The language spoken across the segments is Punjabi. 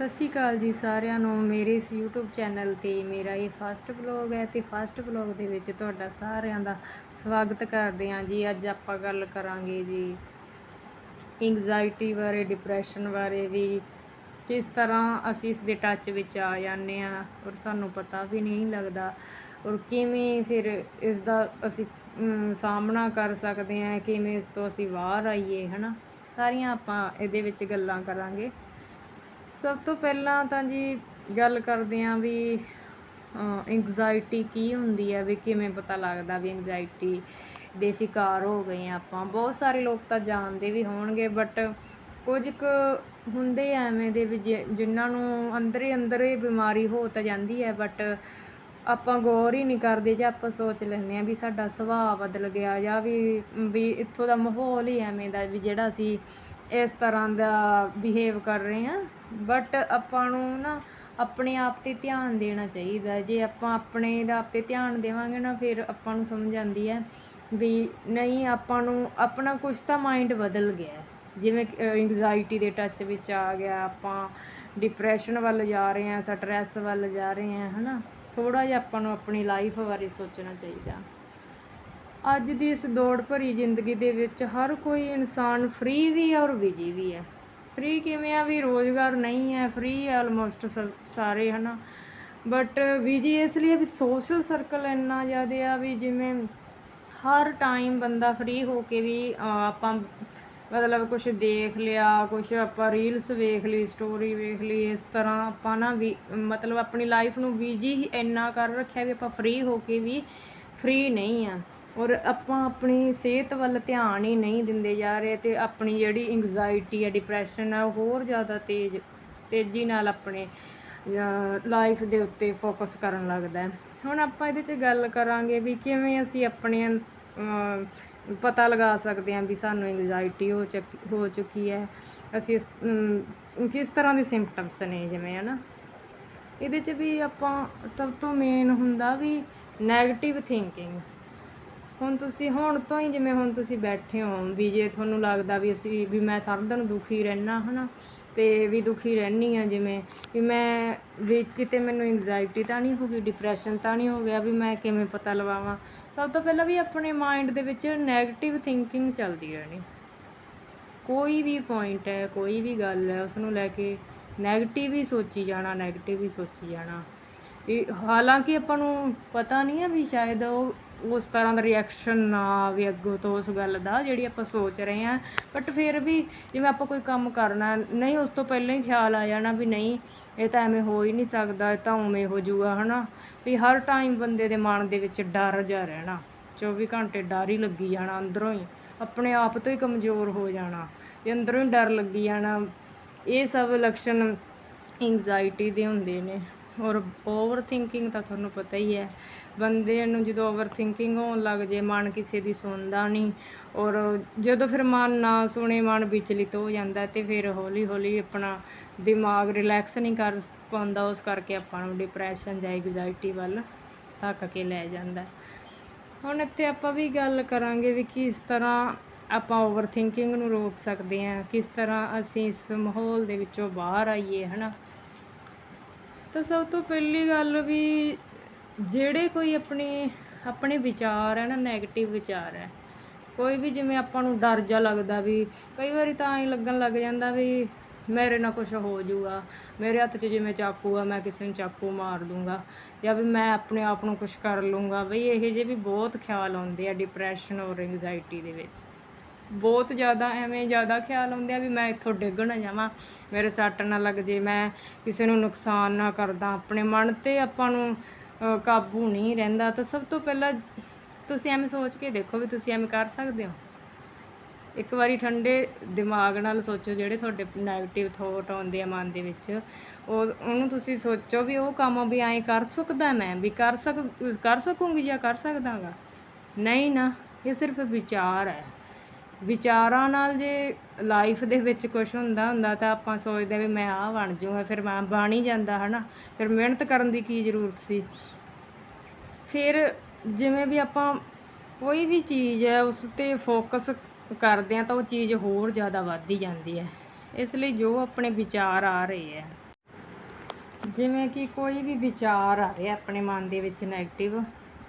ਸਤਿ ਸ਼੍ਰੀ ਅਕਾਲ ਜੀ ਸਾਰਿਆਂ ਨੂੰ। ਮੇਰੇ ਇਸ YouTube ਚੈਨਲ ਤੇ ਮੇਰਾ ਇਹ ਫਸਟ ਵਲੌਗ ਹੈ ਤੇ ਫਸਟ ਵਲੌਗ ਦੇ ਵਿੱਚ ਤੁਹਾਡਾ ਸਾਰਿਆਂ ਦਾ ਸਵਾਗਤ ਕਰਦੇ ਹਾਂ ਜੀ। ਅੱਜ ਆਪਾਂ ਗੱਲ ਕਰਾਂਗੇ ਜੀ ਇੰਗਜ਼ਾਇਟੀ ਬਾਰੇ ਡਿਪਰੈਸ਼ਨ ਬਾਰੇ ਵੀ। ਕਿਸ ਤਰ੍ਹਾਂ ਅਸੀਂ ਇਸ ਦੇ ਟੱਚ ਵਿੱਚ ਆ ਜਾਂਦੇ ਆ ਔਰ ਸਾਨੂੰ ਪਤਾ ਵੀ ਨਹੀਂ ਲੱਗਦਾ ਔਰ ਕਿਵੇਂ ਫਿਰ ਇਸ ਦਾ ਅਸੀਂ ਸਾਹਮਣਾ ਕਰ ਸਕਦੇ ਹਾਂ, ਕਿਵੇਂ ਇਸ ਤੋਂ ਅਸੀਂ ਬਾਹਰ ਆਈਏ, ਹਨਾ? ਸਾਰੀਆਂ ਆਪਾਂ ਇਹਦੇ ਵਿੱਚ ਗੱਲਾਂ ਕਰਾਂਗੇ। ਸਭ ਤੋਂ ਪਹਿਲਾਂ ਤਾਂ ਜੀ ਗੱਲ ਕਰਦੇ ਹਾਂ ਵੀ ਇੰਗਜ਼ਾਇਟੀ ਕੀ ਹੁੰਦੀ ਹੈ, ਵੀ ਕਿਵੇਂ ਪਤਾ ਲੱਗਦਾ ਵੀ ਇੰਗਜ਼ਾਇਟੀ ਦੇ ਸ਼ਿਕਾਰ ਹੋ ਗਏ ਹਾਂ ਆਪਾਂ। ਬਹੁਤ ਸਾਰੇ ਲੋਕ ਤਾਂ ਜਾਣਦੇ ਵੀ ਹੋਣਗੇ ਬਟ ਕੁਝ ਕੁ ਹੁੰਦੇ ਐਵੇਂ ਦੇ ਵੀ ਜਿ- ਜਿਨ੍ਹਾਂ ਨੂੰ ਅੰਦਰੇ ਅੰਦਰ ਬਿਮਾਰੀ ਹੋ ਤਾਂ ਜਾਂਦੀ ਹੈ ਬਟ ਆਪਾਂ ਗੌਰ ਹੀ ਨਹੀਂ ਕਰਦੇ ਜਾਂ ਆਪਾਂ ਸੋਚ ਲੈਂਦੇ ਆ ਵੀ ਸਾਡਾ ਸੁਭਾਅ ਬਦਲ ਗਿਆ ਜਾਂ ਵੀ ਵੀ ਇੱਥੋਂ ਦਾ ਮਾਹੌਲ ਹੀ ਐਵੇਂ ਦਾ ਵੀ ਜਿਹੜਾ ਅਸੀਂ ਇਸ ਤਰ੍ਹਾਂ ਦਾ ਬਿਹੇਵ ਕਰ ਰਹੇ ਹਾਂ। ਬਟ ਆਪਾਂ ਨੂੰ ਨਾ ਆਪਣੇ ਆਪ ਤੇ ਧਿਆਨ ਦੇਣਾ ਚਾਹੀਦਾ ਜੇ ਆਪਾਂ ਆਪਣੇ ਦਾ ਆਪ ਤੇ ਧਿਆਨ ਦੇਵਾਂਗੇ ਨਾ, ਫਿਰ ਆਪਾਂ ਨੂੰ ਸਮਝ ਆਉਂਦੀ ਹੈ ਵੀ ਨਹੀਂ, ਆਪਾਂ ਨੂੰ ਆਪਣਾ ਕੁਛ ਤਾਂ ਮਾਈਂਡ ਬਦਲ ਗਿਆ ਜਿਵੇਂ ਇੰਗਜ਼ਾਇਟੀ ਦੇ ਟੱਚ ਵਿੱਚ ਆ ਗਿਆ, ਆਪਾਂ ਡਿਪਰੈਸ਼ਨ ਵੱਲ ਜਾ ਰਹੇ ਹਾਂ ਸਟਰੈਸ ਵੱਲ ਜਾ ਰਹੇ ਹਾਂ ਹੈ ਨਾ ਥੋੜ੍ਹਾ ਜਿਹਾ ਆਪਾਂ ਨੂੰ ਆਪਣੀ ਲਾਈਫ ਬਾਰੇ ਸੋਚਣਾ ਚਾਹੀਦਾ। ਅੱਜ ਦੀ ਇਸ ਦੌੜ ਭਰੀ ਜ਼ਿੰਦਗੀ ਦੇ ਵਿੱਚ ਹਰ ਕੋਈ ਇਨਸਾਨ ਫ੍ਰੀ ਵੀ ਹੈ ਔਰ ਬਿਜ਼ੀ ਵੀ ਹੈ। ਫ੍ਰੀ ਕਿਵੇਂ ਆ ਵੀ ਰੋਜ਼ਗਾਰ ਨਹੀਂ ਹੈ ਫ੍ਰੀ ਹੈ ਆਲਮੋਸਟ ਸਾਰੇ, ਹਨਾ। ਬਟ ਬਿਜ਼ੀ ਇਸ ਲਈ ਵੀ ਸੋਸ਼ਲ ਸਰਕਲ ਇੰਨਾ ਜ਼ਿਆਦਾ ਆ ਵੀ ਜਿਵੇਂ ਹਰ ਟਾਈਮ ਬੰਦਾ ਫ੍ਰੀ ਹੋ ਕੇ ਵੀ ਆਪਾਂ ਮਤਲਬ ਕੁਝ ਦੇਖ ਲਿਆ ਕੁਝ ਆਪਾਂ ਰੀਲਸ ਵੇਖ ਲਈ ਸਟੋਰੀ ਵੇਖ ਲਈ, ਇਸ ਤਰ੍ਹਾਂ ਆਪਾਂ ਨਾ ਵੀ, ਮਤਲਬ ਆਪਣੀ ਲਾਈਫ ਨੂੰ ਬਿਜ਼ੀ ਹੀ ਇੰਨਾ ਕਰ ਰੱਖਿਆ ਵੀ ਆਪਾਂ ਫ੍ਰੀ ਹੋ ਕੇ ਵੀ ਫ੍ਰੀ ਨਹੀਂ ਆ। ਔਰ ਆਪਾਂ ਆਪਣੀ ਸਿਹਤ ਵੱਲ ਧਿਆਨ ਹੀ ਨਹੀਂ ਦਿੰਦੇ ਜਾ ਰਹੇ ਅਤੇ ਆਪਣੀ ਜਿਹੜੀ ਇੰਗਜ਼ਾਇਟੀ ਹੈ ਡਿਪਰੈਸ਼ਨ ਹੈ ਉਹ ਹੋਰ ਜ਼ਿਆਦਾ ਤੇਜ਼ ਤੇਜ਼ੀ ਨਾਲ ਆਪਣੇ ਲਾਈਫ ਦੇ ਉੱਤੇ ਫੋਕਸ ਕਰਨ ਲੱਗਦਾ ਹੁਣ ਆਪਾਂ ਇਹਦੇ 'ਚ ਗੱਲ ਕਰਾਂਗੇ ਵੀ ਕਿਵੇਂ ਅਸੀਂ ਆਪਣੇ ਪਤਾ ਲਗਾ ਸਕਦੇ ਹਾਂ ਵੀ ਸਾਨੂੰ ਇੰਗਜ਼ਾਇਟੀ ਹੋ ਚੱਕੀ ਹੋ ਚੁੱਕੀ ਹੈ। ਅਸੀਂ ਇਸ, ਕਿਸ ਤਰ੍ਹਾਂ ਦੇ ਸਿੰਪਟਮਸ ਨੇ ਜਿਵੇਂ ਹੈ ਨਾ ਇਹਦੇ 'ਚ ਵੀ ਆਪਾਂ ਸਭ ਤੋਂ ਮੇਨ ਹੁੰਦਾ ਵੀ ਨੈਗੇਟਿਵ ਥਿੰਕਿੰਗ ਹੁਣ ਤੁਸੀਂ ਹੁਣ ਤੋਂ ਹੀ ਜਿਵੇਂ ਹੁਣ ਤੁਸੀਂ ਬੈਠੇ ਹੋ, ਵੀ ਜੇ ਤੁਹਾਨੂੰ ਲੱਗਦਾ ਵੀ ਅਸੀਂ, ਵੀ ਮੈਂ ਸਾਰਾ ਦਿਨ ਦੁਖੀ ਰਹਿਣਾ ਨਾ ਅਤੇ ਵੀ ਦੁਖੀ ਰਹਿੰਦੀ ਹਾਂ ਜਿਵੇਂ, ਵੀ ਮੈਂ, ਵੀ ਕਿਤੇ ਮੈਨੂੰ ਇੰਗਜ਼ਾਇਟੀ ਤਾਂ ਨਹੀਂ ਹੋ ਗਈ ਡਿਪਰੈਸ਼ਨ ਤਾਂ ਨਹੀਂ ਹੋ ਗਿਆ, ਵੀ ਮੈਂ ਕਿਵੇਂ ਪਤਾ ਲਵਾਵਾਂ, ਸਭ ਤੋਂ ਪਹਿਲਾਂ ਵੀ ਆਪਣੇ ਮਾਇੰਡ ਦੇ ਵਿੱਚ ਨੈਗੇਟਿਵ ਥਿੰਕਿੰਗ ਚੱਲਦੀ ਰਹਿਣੀ। ਕੋਈ ਵੀ ਪੁਆਇੰਟ ਹੈ, ਕੋਈ ਵੀ ਗੱਲ ਹੈ ਉਸ ਨੂੰ ਲੈ ਕੇ ਨੈਗੇਟਿਵ ਹੀ ਸੋਚੀ ਜਾਣਾ ਨੈਗੇਟਿਵ ਹੀ ਸੋਚੀ ਜਾਣਾ। ਇਹ ਹਾਲਾਂਕਿ ਆਪਾਂ ਨੂੰ ਪਤਾ ਨਹੀਂ ਹੈ ਵੀ ਸ਼ਾਇਦ ਉਹ ਉਸ ਤਰ੍ਹਾਂ ਦਾ ਰਿਐਕਸ਼ਨ ਨਾ ਆਵੇ ਅੱਗੋਂ ਤੋਂ ਉਸ ਗੱਲ ਦਾ, ਜਿਹੜੀ ਆਪਾਂ ਸੋਚ ਰਹੇ ਹਾਂ। ਬਟ ਫਿਰ ਵੀ ਜਿਵੇਂ ਆਪਾਂ ਕੋਈ ਕੰਮ ਕਰਨਾ, ਨਹੀਂ, ਉਸ ਤੋਂ ਪਹਿਲਾਂ ਹੀ ਖਿਆਲ ਆ ਜਾਣਾ ਵੀ ਨਹੀਂ, ਇਹ ਤਾਂ ਐਵੇਂ ਹੋ ਹੀ ਨਹੀਂ ਸਕਦਾ, ਇਹ ਤਾਂ ਉਵੇਂ ਹੋ ਹੈ ਨਾ ਵੀ ਹਰ ਟਾਈਮ ਬੰਦੇ ਦੇ ਮਨ ਦੇ ਵਿੱਚ ਡਰ ਜਾ ਰਹਿਣਾ 24 ਘੰਟੇ ਡਰ ਹੀ ਲੱਗੀ ਜਾਣਾ ਅੰਦਰੋਂ ਹੀ, ਆਪਣੇ ਆਪ ਤੋਂ ਹੀ ਕਮਜ਼ੋਰ ਹੋ ਜਾਣਾ, ਵੀ ਅੰਦਰੋਂ ਹੀ ਡਰ ਲੱਗੀ ਜਾਣਾ। ਇਹ ਸਭ ਲੱਛਣ ਇੰਗਜ਼ਾਇਟੀ ਦੇ ਹੁੰਦੇ ਨੇ। ਔਰ ਓਵਰ ਥਿੰਕਿੰਗ ਤਾਂ ਤੁਹਾਨੂੰ ਪਤਾ ਹੀ ਹੈ। ਬੰਦੇ ਨੂੰ ਜਦੋਂ ਓਵਰ ਥਿੰਕਿੰਗ ਹੋਣ ਲੱਗ ਜੇ, ਮਨ ਕਿਸੇ ਦੀ ਸੁਣਦਾ ਨਹੀਂ। ਔਰ ਜਦੋਂ ਫਿਰ ਮਨ ਨਾ ਸੁਣੇ, ਮਨ ਵਿਚਲਿਤ ਹੋ ਜਾਂਦਾ ਤੇ ਫਿਰ ਹੌਲੀ ਹੌਲੀ ਆਪਣਾ ਦਿਮਾਗ ਰਿਲੈਕਸ ਨਹੀਂ ਕਰ ਪਾਉਂਦਾ, ਉਸ ਕਰਕੇ ਆਪਾਂ ਨੂੰ ਡਿਪਰੈਸ਼ਨ ਜਾਂ ਐਗਜ਼ਾਇਟੀ ਵੱਲ ਧੱਕ ਕੇ ਲੈ ਜਾਂਦਾ। ਹੁਣ ਇੱਥੇ ਆਪਾਂ ਵੀ ਗੱਲ ਕਰਾਂਗੇ ਵੀ ਕਿਸ ਤਰ੍ਹਾਂ ਆਪਾਂ ਓਵਰ ਥਿੰਕਿੰਗ ਨੂੰ ਰੋਕ ਸਕਦੇ ਹਾਂ, ਕਿਸ ਤਰ੍ਹਾਂ ਅਸੀਂ ਇਸ ਮਾਹੌਲ ਦੇ ਵਿੱਚੋਂ ਬਾਹਰ ਆਈਏ, ਹਨਾ? ਤਾਂ ਸਭ ਤੋਂ ਪਹਿਲੀ ਗੱਲ ਵੀ ਜਿਹੜੇ ਕੋਈ ਆਪਣੇ ਆਪਣੇ ਵਿਚਾਰ ਹੈ ਨਾ ਨੈਗੇਟਿਵ ਵਿਚਾਰ ਹੈ, ਕੋਈ ਵੀ ਜਿਵੇਂ ਆਪਾਂ ਨੂੰ ਡਰ ਜਾ ਲੱਗਦਾ ਵੀ, ਕਈ ਵਾਰੀ ਤਾਂ ਐਂ ਲੱਗਣ ਲੱਗ ਜਾਂਦਾ ਵੀ ਮੇਰੇ ਨਾਲ ਕੁਝ ਹੋ ਜਾਊਗਾ, ਮੇਰੇ ਹੱਥ 'ਚ ਜਿਵੇਂ ਚਾਕੂ ਆ, ਮੈਂ ਕਿਸੇ ਨੂੰ ਚਾਕੂ ਮਾਰ ਦੂੰਗਾ, ਜਾਂ ਵੀ ਮੈਂ ਆਪਣੇ ਆਪ ਨੂੰ ਕੁਝ ਕਰ ਲੂੰਗਾ ਬਈ ਇਹੋ ਜਿਹੇ ਵੀ ਬਹੁਤ ਖਿਆਲ ਆਉਂਦੇ ਆ ਡਿਪਰੈਸ਼ਨ ਔਰ ਐਂਗਜ਼ਾਇਟੀ ਦੇ ਵਿੱਚ। ਬਹੁਤ ਜ਼ਿਆਦਾ, ਐਵੇਂ ਜ਼ਿਆਦਾ ਖਿਆਲ ਆਉਂਦੇ ਆ ਵੀ ਮੈਂ ਇੱਥੋਂ ਡਿੱਗ ਨਾ ਜਾਵਾਂ, ਮੇਰੇ ਸੱਟ ਨਾ ਲੱਗ ਜੇ, ਮੈਂ ਕਿਸੇ ਨੂੰ ਨੁਕਸਾਨ ਨਾ ਕਰਦਾ, ਆਪਣੇ ਮਨ ਤੇ ਆਪਾਂ ਨੂੰ ਕਾਬੂ ਨਹੀਂ ਰਹਿੰਦਾ। ਤਾਂ ਸਭ ਤੋਂ ਪਹਿਲਾਂ ਤੁਸੀਂ ਐਵੇਂ ਸੋਚ ਕੇ ਦੇਖੋ ਵੀ ਤੁਸੀਂ ਐਵੇਂ ਕਰ ਸਕਦੇ ਹੋ। ਇੱਕ ਵਾਰੀ ਠੰਡੇ ਦਿਮਾਗ ਨਾਲ ਸੋਚੋ ਜਿਹੜੇ ਤੁਹਾਡੇ ਨੈਗੇਟਿਵ ਥੋਟ ਆਉਂਦੇ ਆ ਮਨ ਦੇ ਵਿੱਚ। ਉਹ, ਉਹਨੂੰ ਤੁਸੀਂ ਸੋਚੋ ਵੀ ਉਹ ਕੰਮ ਵੀ ਐਂ ਕਰ ਸਕਦਾ ਮੈਂ, ਵੀ ਕਰ ਸਕ, ਕਰ ਸਕੂੰਗੀ ਜਾਂ ਕਰ ਸਕਦਾਗਾ। ਨਹੀਂ ਨਾ, ਇਹ ਸਿਰਫ ਵਿਚਾਰ ਹੈ। ਵਿਚਾਰਾਂ ਨਾਲ ਜੇ ਲਾਈਫ ਦੇ ਵਿੱਚ ਕੁਛ ਹੁੰਦਾ ਹੁੰਦਾ ਤਾਂ ਆਪਾਂ ਸੋਚਦੇ ਵੀ ਮੈਂ ਆਹ ਬਣ ਜਾਊਂਗਾ, ਫਿਰ ਮੈਂ ਬਣ ਹੀ ਜਾਂਦਾ ਹੈ ਨਾ ਫਿਰ ਮਿਹਨਤ ਕਰਨ ਦੀ ਕੀ ਜ਼ਰੂਰਤ ਸੀ? ਫਿਰ ਜਿਵੇਂ ਵੀ ਆਪਾਂ ਕੋਈ ਵੀ ਚੀਜ਼ ਹੈ, ਉਸ ਤੇ ਫੋਕਸ ਕਰਦੇ ਹਾਂ ਤਾਂ ਉਹ ਚੀਜ਼ ਹੋਰ ਜ਼ਿਆਦਾ ਵੱਧ ਹੀ ਜਾਂਦੀ ਹੈ। ਇਸ ਲਈ ਜੋ ਆਪਣੇ ਵਿਚਾਰ ਆ ਰਹੇ ਹੈ, ਜਿਵੇਂ ਕਿ ਕੋਈ ਵੀ ਵਿਚਾਰ ਆ ਰਿਹਾ ਆਪਣੇ ਮਨ ਦੇ ਵਿੱਚ ਨੈਗੇਟਿਵ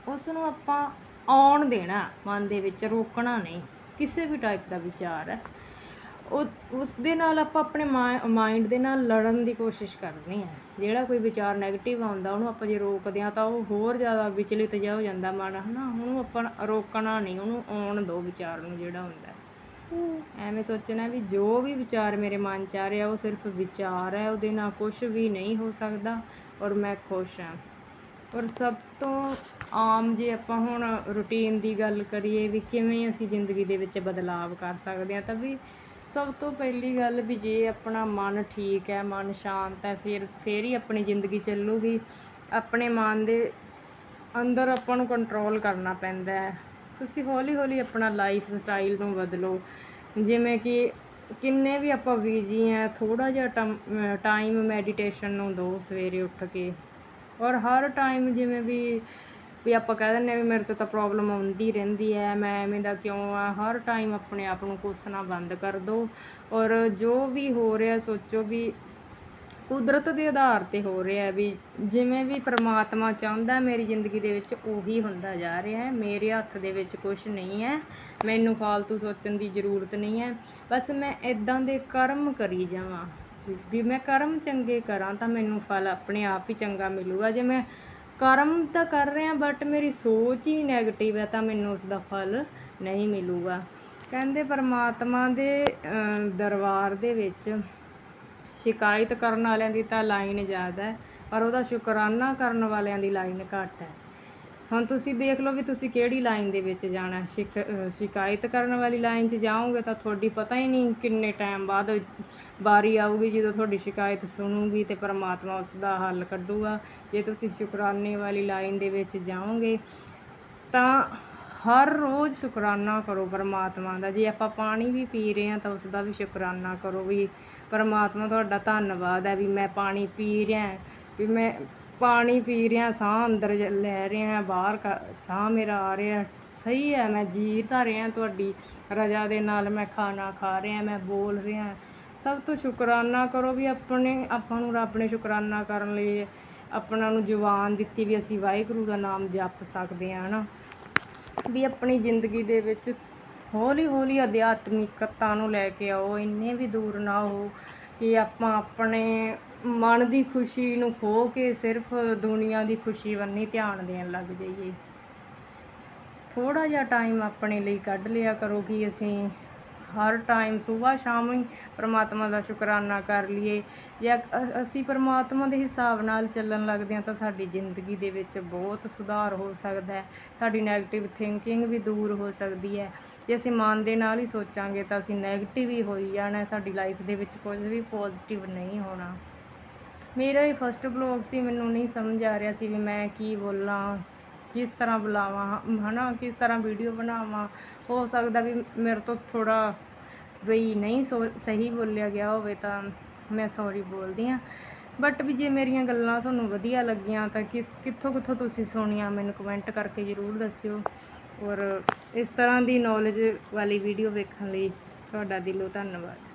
ਉਸ ਨੂੰ ਆਪਾਂ ਆਉਣ ਦੇਣਾ, ਮਨ ਦੇ ਵਿੱਚ ਰੋਕਣਾ ਨਹੀਂ। ਕਿਸੇ ਵੀ ਟਾਈਪ ਦਾ ਵਿਚਾਰ ਹੈ। ਉਹ ਉਸ ਦੇ ਨਾਲ ਆਪਾਂ ਆਪਣੇ ਮਾਈਂਡ ਦੇ ਨਾਲ ਲੜਨ ਦੀ ਕੋਸ਼ਿਸ਼ ਕਰਨੀ ਹੈ। ਜਿਹੜਾ ਕੋਈ ਵਿਚਾਰ ਨੈਗੇਟਿਵ ਆਉਂਦਾ, ਉਹਨੂੰ ਆਪਾਂ ਜੇ ਰੋਕਦੇ ਹਾਂ ਤਾਂ ਉਹ ਹੋਰ ਜ਼ਿਆਦਾ ਵਿਚਲਿਤ ਜਿਹਾ ਹੋ ਜਾਂਦਾ ਮਨ ਹਨਾ? ਉਹਨੂੰ ਆਪਾਂ ਰੋਕਣਾ ਨਹੀਂ, ਉਹਨੂੰ ਆਉਣ ਦਿਓ ਵਿਚਾਰ ਨੂੰ ਜਿਹੜਾ ਹੁੰਦਾ ਐਵੇਂ ਸੋਚਣਾ ਵੀ ਜੋ ਵੀ ਵਿਚਾਰ ਮੇਰੇ ਮਨ 'ਚ ਆ ਰਿਹਾ, ਉਹ ਸਿਰਫ ਵਿਚਾਰ ਹੈ, ਉਹਦੇ ਨਾਲ ਕੁਝ ਵੀ ਨਹੀਂ ਹੋ ਸਕਦਾ ਔਰ ਮੈਂ ਖੁਸ਼ ਹਾਂ। ਔਰ ਸਭ ਤੋਂ ਆਮ ਜੇ ਆਪਾਂ ਹੁਣ ਰੂਟੀਨ ਦੀ ਗੱਲ ਕਰੀਏ ਵੀ ਕਿਵੇਂ ਅਸੀਂ ਜ਼ਿੰਦਗੀ ਦੇ ਵਿੱਚ ਬਦਲਾਵ ਕਰ ਸਕਦੇ ਹਾਂ, ਤਾਂ ਵੀ ਸਭ ਤੋਂ ਪਹਿਲੀ ਗੱਲ ਵੀ ਜੇ ਆਪਣਾ ਮਨ ਠੀਕ ਹੈ, ਮਨ ਸ਼ਾਂਤ ਹੈ, ਫਿਰ ਫਿਰ ਹੀ ਆਪਣੀ ਜ਼ਿੰਦਗੀ ਚੱਲੂਗੀ। ਆਪਣੇ ਮਨ ਦੇ ਅੰਦਰ ਆਪਾਂ ਨੂੰ ਕੰਟਰੋਲ ਕਰਨਾ ਪੈਂਦਾ ਹੈ। ਤੁਸੀਂ ਹੌਲੀ ਹੌਲੀ ਆਪਣਾ ਲਾਈਫ ਸਟਾਈਲ ਨੂੰ ਬਦਲੋ। ਜਿਵੇਂ ਕਿ ਕਿੰਨੇ ਵੀ ਆਪਾਂ ਬੀਜੀ ਆ ਥੋੜਾ ਜਿਹਾ ਟਾਈਮ ਮੈਡੀਟੇਸ਼ਨ ਨੂੰ ਦਿਓ ਸਵੇਰੇ ਉੱਠ ਕੇ। ਔਰ ਹਰ ਟਾਈਮ ਜਿਵੇਂ ਵੀ ਵੀ ਆਪਾਂ ਕਹਿ ਦਿੰਦੇ ਹਾਂ ਵੀ ਮੇਰੇ ਤੋਂ ਤਾਂ ਪ੍ਰੋਬਲਮ ਆਉਂਦੀ ਰਹਿੰਦੀ ਹੈ, ਮੈਂ ਐਵੇਂ ਦਾ ਕਿਉਂ ਆ? ਹਰ ਟਾਈਮ ਆਪਣੇ ਆਪ ਨੂੰ ਕੋਸਣਾ ਬੰਦ ਕਰ ਦਿਓ ਔਰ ਜੋ ਵੀ ਹੋ ਰਿਹਾ, ਸੋਚੋ ਵੀ ਕੁਦਰਤ ਦੇ ਆਧਾਰ ਤੇ ਹੋ ਰਿਹਾ ਵੀ ਜਿਵੇਂ ਵੀ ਪ੍ਰਮਾਤਮਾ ਚਾਹੁੰਦਾ, ਮੇਰੀ ਜ਼ਿੰਦਗੀ ਦੇ ਵਿੱਚ ਉਹੀ ਹੁੰਦਾ ਜਾ ਰਿਹਾ ਹੈ। ਮੇਰੇ ਹੱਥ ਦੇ ਵਿੱਚ ਕੁਝ ਨਹੀਂ ਹੈ। ਮੈਨੂੰ ਫਾਲਤੂ ਸੋਚਣ ਦੀ ਜ਼ਰੂਰਤ ਨਹੀਂ ਹੈ। ਬਸ ਮੈਂ ਇਦਾਂ ਦੇ ਕਰਮ ਕਰੀ ਜਾਵਾਂ। ਵੀ ਮੈਂ ਕਰਮ ਚੰਗੇ ਕਰਾਂ ਤਾਂ ਮੈਨੂੰ ਫਲ ਆਪਣੇ ਆਪ ਹੀ ਚੰਗਾ ਮਿਲੂਗਾ। ਜੇ ਮੈਂ ਕਰਮ ਤਾਂ ਕਰ ਰਿਹਾ ਬਟ ਮੇਰੀ ਸੋਚ ਹੀ ਨੈਗੇਟਿਵ ਹੈ ਤਾਂ ਮੈਨੂੰ ਉਸ ਦਾ ਫਲ ਨਹੀਂ ਮਿਲੂਗਾ। ਕਹਿੰਦੇ ਪਰਮਾਤਮਾ ਦੇ ਦਰਬਾਰ ਦੇ ਵਿੱਚ ਸ਼ਿਕਾਇਤ ਕਰਨ ਵਾਲਿਆਂ ਦੀ ਤਾਂ ਲਾਈਨ ਜ਼ਿਆਦਾ ਹੈ, ਪਰ ਉਹਦਾ ਸ਼ੁਕਰਾਨਾ ਕਰਨ ਵਾਲਿਆਂ ਦੀ ਲਾਈਨ ਘੱਟ ਹੈ। ਹੁਣ ਤੁਸੀਂ ਦੇਖ ਲਓ ਵੀ ਤੁਸੀਂ ਕਿਹੜੀ ਲਾਈਨ ਦੇ ਵਿੱਚ ਜਾਣਾ ਹੈ। ਸ਼ਿਕਾਇਤ ਕਰਨ ਵਾਲੀ ਲਾਈਨ 'ਚ ਜਾਓਗੇ ਤਾਂ ਤੁਹਾਡੀ ਪਤਾ ਹੀ ਨਹੀਂ ਕਿੰਨੇ ਟਾਈਮ ਬਾਅਦ ਵਾਰੀ ਆਊਗੀ, ਜਦੋਂ ਤੁਹਾਡੀ ਸ਼ਿਕਾਇਤ ਸੁਣੂਗੀ ਤੇ ਪਰਮਾਤਮਾ ਉਸ ਦਾ ਹੱਲ ਕੱਢੂਗਾ ਜੇ ਤੁਸੀਂ ਸ਼ੁਕਰਾਨੇ ਵਾਲੀ ਲਾਈਨ ਦੇ ਵਿੱਚ ਜਾਓਗੇ ਤਾਂ ਹਰ ਰੋਜ਼ ਸ਼ੁਕਰਾਨਾ ਕਰੋ ਪਰਮਾਤਮਾ ਦਾ ਜੇ ਆਪਾਂ ਪਾਣੀ ਵੀ ਪੀ ਰਹੇ ਹਾਂ ਤਾਂ ਉਸ ਦਾ ਵੀ ਸ਼ੁਕਰਾਨਾ ਕਰੋ ਵੀ ਪਰਮਾਤਮਾ ਤੁਹਾਡਾ ਧੰਨਵਾਦ ਹੈ ਵੀ ਮੈਂ ਪਾਣੀ ਪੀ ਰਿਹਾ ਵੀ ਮੈਂ ਪਾਣੀ ਪੀ ਰਿਹਾ, ਸਾਹ ਅੰਦਰ ਜ- ਲੈ ਰਿਹਾ, ਬਾਹਰ ਕ- ਸਾਹ ਮੇਰਾ ਆ ਰਿਹਾ। ਸਹੀ ਹੈ, ਮੈਂ ਜੀ ਤਾਂ ਰਿਹਾ ਤੁਹਾਡੀ ਰਜਾ ਦੇ ਨਾਲ, ਮੈਂ ਖਾਣਾ ਖਾ ਰਿਹਾ, ਮੈਂ ਬੋਲ ਰਿਹਾ। ਸਭ ਤੋਂ ਸ਼ੁਕਰਾਨਾ ਕਰੋ ਵੀ ਆਪਣੇ, ਆਪਾਂ ਨੂੰ ਰੱਬ ਨੇ ਸ਼ੁਕਰਾਨਾ ਕਰਨ ਲਈ ਆਪਣਾ ਨੂੰ ਜ਼ੁਬਾਨ ਦਿੱਤੀ ਵੀ ਅਸੀਂ ਵਾਹਿਗੁਰੂ ਦਾ ਨਾਮ ਜਪ ਸਕਦੇ ਹਾਂ, ਹਨਾ? ਵੀ ਆਪਣੀ ਜ਼ਿੰਦਗੀ ਦੇ ਵਿੱਚ ਹੌਲੀ ਹੌਲੀ ਅਧਿਆਤਮਿਕਤਾ ਨੂੰ ਲੈ ਕੇ ਆਓ, ਇੰਨੇ ਵੀ ਦੂਰ ਨਾ ਹੋ ਕਿ ਆਪਾਂ ਆਪਣੇ ਮਨ ਦੀ ਖੁਸ਼ੀ ਨੂੰ ਖੋ ਕੇ ਸਿਰਫ ਦੁਨੀਆ ਦੀ ਖੁਸ਼ੀ ਵੱਲ ਧਿਆਨ ਦੇਣ ਲੱਗ ਜਾਈਏ। ਥੋੜਾ ਜਿਹਾ ਟਾਈਮ ਆਪਣੇ ਲਈ ਕੱਢ ਲਿਆ ਕਰੋ ਕਿ ਅਸੀਂ ਹਰ ਟਾਈਮ ਸਵੇਰ ਸ਼ਾਮ ਹੀ ਪ੍ਰਮਾਤਮਾ ਦਾ ਸ਼ੁਕਰਾਨਾ ਕਰ ਲਈਏ ਜਾਂ ਅਸੀਂ ਪ੍ਰਮਾਤਮਾ ਦੇ ਹਿਸਾਬ ਨਾਲ ਚੱਲਣ ਲੱਗਦੇ ਹਾਂ ਤਾਂ ਸਾਡੀ ਜ਼ਿੰਦਗੀ ਦੇ ਵਿੱਚ ਬਹੁਤ ਸੁਧਾਰ ਹੋ ਸਕਦਾ ਹੈ। ਸਾਡੀ ਨੈਗੇਟਿਵ ਥਿੰਕਿੰਗ ਵੀ ਦੂਰ ਹੋ ਸਕਦੀ ਹੈ। ਜੇ ਅਸੀਂ ਮਨ ਦੇ ਨਾਲ ਹੀ ਸੋਚਾਂਗੇ ਤਾਂ ਅਸੀਂ ਨੈਗੇਟਿਵ ਹੀ ਹੋਈ ਜਾਣਾ ਸਾਡੀ ਲਾਈਫ ਦੇ ਵਿੱਚ ਕੁਝ ਵੀ ਪੋਜ਼ਿਟਿਵ ਨਹੀਂ ਹੋਣਾ। ਮੇਰਾ ਇਹ ਫਸਟ ਬਲੌਗ ਸੀ, ਮੈਨੂੰ ਨਹੀਂ ਸਮਝ ਆ ਰਿਹਾ ਸੀ ਵੀ ਮੈਂ ਕੀ ਬੋਲਾਂ, ਕਿਸ ਤਰ੍ਹਾਂ ਬੁਲਾਵਾਂ, ਹਨਾ, ਕਿਸ ਤਰ੍ਹਾਂ ਵੀਡੀਓ ਬਣਾਵਾਂ। ਹੋ ਸਕਦਾ ਵੀ ਮੇਰੇ ਤੋਂ ਥੋੜਾ ਵੀ ਨਹੀਂ ਸੋ, ਸਹੀ ਬੋਲਿਆ ਗਿਆ ਹੋਵੇ ਤਾਂ ਮੈਂ ਸੌਰੀ ਬੋਲਦੀ ਹਾਂ। ਬਟ ਵੀ ਜੇ ਮੇਰੀਆਂ ਗੱਲਾਂ ਤੁਹਾਨੂੰ ਵਧੀਆ ਲੱਗੀਆਂ ਤਾਂ ਕਿ, ਕਿੱਥੋਂ ਕਿੱਥੋਂ ਤੁਸੀਂ ਸੁਣੀਆਂ, ਮੈਨੂੰ ਕਮੈਂਟ ਕਰਕੇ ਜ਼ਰੂਰ ਦੱਸਿਓ। ਔਰ ਇਸ ਤਰ੍ਹਾਂ ਦੀ ਨੌਲੇਜ ਵਾਲੀ ਵੀਡੀਓ ਵੇਖਣ ਲਈ ਤੁਹਾਡਾ ਦਿਲੋਂ ਧੰਨਵਾਦ।